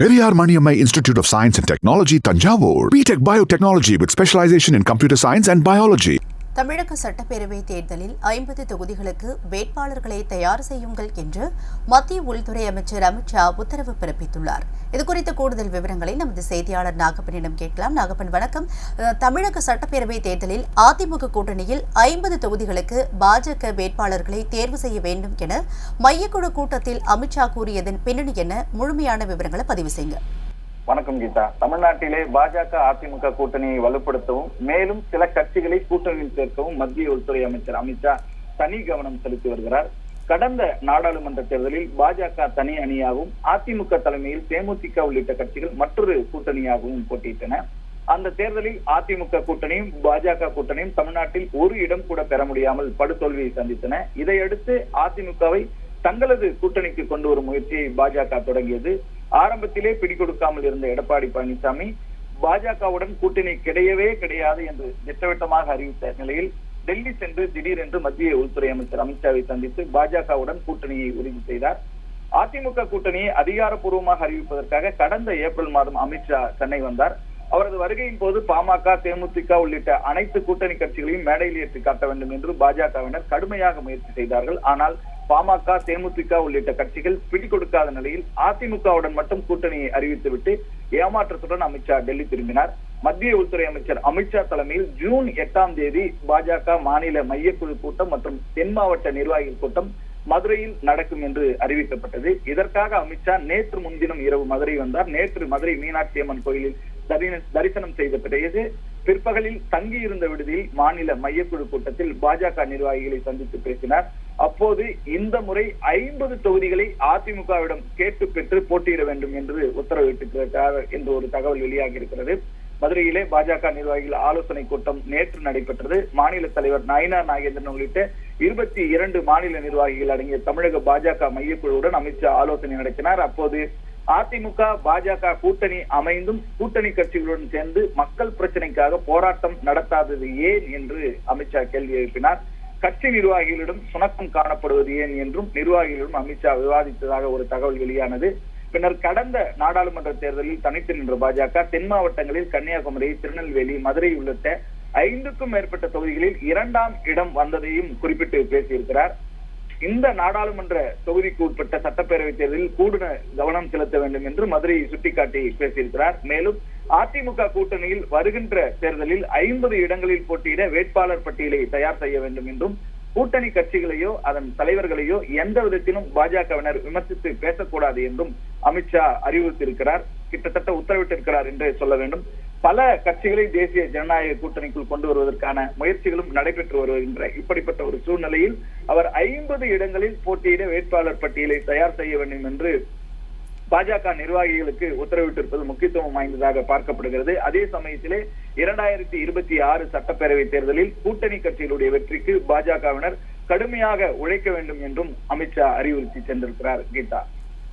Periyar Maniammai Institute of Science and Technology, Tanjavur. BTech Biotechnology with specialization in computer science and biology. தமிழக சட்டப்பேரவை தேர்தலில் ஐம்பது தொகுதிகளுக்கு வேட்பாளர்களை தயார் செய்யுங்கள் என்று மத்திய உள்துறை அமைச்சர் அமித்ஷா உத்தரவு பிறப்பித்துள்ளார். இதுகுறித்த கூடுதல் விவரங்களை நமது செய்தியாளர் நாகப்பனிடம் கேட்கலாம். நாகப்பன் வணக்கம். தமிழக சட்டப்பேரவை தேர்தலில் அதிமுக கூட்டணியில் ஐம்பது தொகுதிகளுக்கு பாஜக வேட்பாளர்களை தேர்வு செய்ய வேண்டும் என மையக்குழு கூட்டத்தில் அமித்ஷா கூறியதன் பின்னணி என முழுமையான விவரங்களை பதிவு செய்யுங்க. வணக்கம் கீதா. தமிழ்நாட்டிலே பாஜக அதிமுக கூட்டணியை வலுப்படுத்தவும் மேலும் சில கட்சிகளை கூட்டணியில் சேர்க்கவும் மத்திய உள்துறை அமைச்சர் அமித்ஷா தனி கவனம் செலுத்தி வருகிறார். கடந்த நாடாளுமன்ற தேர்தலில் பாஜக தனி அணியாகவும் அதிமுக தலைமையில் தேமுதிக உள்ளிட்ட கட்சிகள் மற்றொரு கூட்டணியாகவும் போட்டியிட்டன. அந்த தேர்தலில் அதிமுக கூட்டணியும் பாஜக கூட்டணியும் தமிழ்நாட்டில் ஒரு இடம் கூட பெற முடியாமல் படுதோல்வியை சந்தித்தன. இதையடுத்து அதிமுகவை தங்களது கூட்டணிக்கு கொண்டு வரும் முயற்சியை பாஜக தொடங்கியது. ஆரம்பத்திலே பிடிக்கொடுக்காமல் இருந்த எடப்பாடி பழனிசாமி பாஜகவுடன் கூட்டணி கிடையவே கிடையாது என்று திட்டவட்டமாக அறிவித்த நிலையில் டெல்லி சென்று திடீரென்று மத்திய உள்துறை அமைச்சர் அமித்ஷாவை சந்தித்து பாஜகவுடன் கூட்டணியை உறுதி செய்தார். அதிமுக கூட்டணியை அதிகாரப்பூர்வமாக அறிவிப்பதற்காக கடந்த ஏப்ரல் மாதம் அமித்ஷா சென்னை வந்தார். அவரது வருகையின் போது பாமக தேமுதிக உள்ளிட்ட அனைத்து கூட்டணி கட்சிகளையும் மேடையில் ஏற்றி காட்ட வேண்டும் என்று பாஜகவினர் கடுமையாக முயற்சி செய்தார்கள். ஆனால் பாமக தேமுதிக உள்ளிட்ட கட்சிகள் பிடிக்கொடுக்காத நிலையில் அதிமுகவுடன் மட்டும் கூட்டணியை அறிவித்துவிட்டு ஏமாற்றத்துடன் அமித்ஷா டெல்லி திரும்பினார். மத்திய உள்துறை அமைச்சர் அமித்ஷா தலைமையில் ஜூன் எட்டாம் தேதி பாஜக மாநில மையக்குழு கூட்டம் மற்றும் தென் மாவட்ட நிர்வாகிகள் கூட்டம் மதுரையில் நடக்கும் என்று அறிவிக்கப்பட்டது. இதற்காக அமித்ஷா நேற்று முன்தினம் இரவு மதுரை வந்தார். நேற்று மதுரை மீனாட்சி அம்மன் கோயிலில் தரிசனம் செய்த பிறகு பிற்பகலில் தங்கியிருந்த விடுதியில் மாநில மையக்குழு கூட்டத்தில் பாஜக நிர்வாகிகளை சந்தித்து பேசினார். அப்போது இந்த முறை ஐம்பது தொகுதிகளை அதிமுகவிடம் கேட்டு பெற்று போட்டியிட வேண்டும் என்று உத்தரவிட்டிருக்கிறார் என்று ஒரு தகவல் வெளியாகி இருக்கிறது மதுரையிலே பாஜக நிர்வாகிகள் ஆலோசனை கூட்டம் நேற்று நடைபெற்றது. மாநில தலைவர் நயினா நாகேந்திரன் உள்ளிட்ட இருபத்தி இரண்டு மாநில நிர்வாகிகள் அடங்கிய தமிழக பாஜக மையக்குழுவுடன் அமித்ஷா ஆலோசனை நடத்தினார். அப்போது அதிமுக பாஜக கூட்டணி அமைந்தும் கூட்டணி கட்சிகளுடன் சேர்ந்து மக்கள் பிரச்சனைக்காக போராட்டம் நடத்தாதது ஏன் என்று அமித்ஷா கேள்வி எழுப்பினார். கட்சி நிர்வாகிகளிடம் சுணக்கம் காணப்படுவது ஏன் என்றும் நிர்வாகிகளிடம் அமித்ஷா விவாதித்ததாக ஒரு தகவல் வெளியானது. பின்னர் கடந்த நாடாளுமன்ற தேர்தலில் தனித்து நின்ற பாஜக தென் மாவட்டங்களில் கன்னியாகுமரி திருநெல்வேலி மதுரை உள்ளிட்ட ஐந்துக்கும் மேற்பட்ட தொகுதிகளில் இரண்டாம் இடம் வந்ததையும் குறிப்பிட்டு பேசியிருக்கிறார். இந்த நாடாளுமன்ற தொகுதிக்கு உட்பட்ட சட்டப்பேரவை தேர்தலில் கூடுதல் கவனம் செலுத்த வேண்டும் என்று மதுரையை சுட்டிக்காட்டி பேசியிருக்கிறார். மேலும் அதிமுக கூட்டணியில் வருகின்ற தேர்தலில் ஐம்பது இடங்களில் போட்டியிட வேட்பாளர் பட்டியலை தயார் செய்ய வேண்டும் என்றும் கூட்டணி கட்சிகளையோ அதன் தலைவர்களையோ எந்த விதத்திலும் பாஜகவினர் விமர்சித்து பேசக்கூடாது என்றும் அமித்ஷா அறிவுறுத்தியிருக்கிறார். கிட்டத்தட்ட உத்தரவிட்டிருக்கிறார் என்று சொல்ல வேண்டும். பல கட்சிகளை தேசிய ஜனநாயக கூட்டணிக்குள் கொண்டு வருவதற்கான முயற்சிகளும் நடைபெற்று வருகின்ற இப்படிப்பட்ட ஒரு சூழ்நிலையில் அவர் ஐம்பது இடங்களில் போட்டியிட வேட்பாளர் பட்டியலை தயார் செய்ய வேண்டும் என்று பாஜக நிர்வாகிகளுக்கு உத்தரவிட்டிருப்பது முக்கியத்துவம் வாய்ந்ததாக பார்க்கப்படுகிறது. அதே சமயத்திலே இரண்டாயிரத்தி இருபத்தி ஆறு சட்டப்பேரவை தேர்தலில் கூட்டணி கட்சிகளுடைய வெற்றிக்கு பாஜகவினர் கடுமையாக உழைக்க வேண்டும் என்றும் அமித்ஷா அறிவுறுத்தி சென்றிருக்கிறார் கீதா.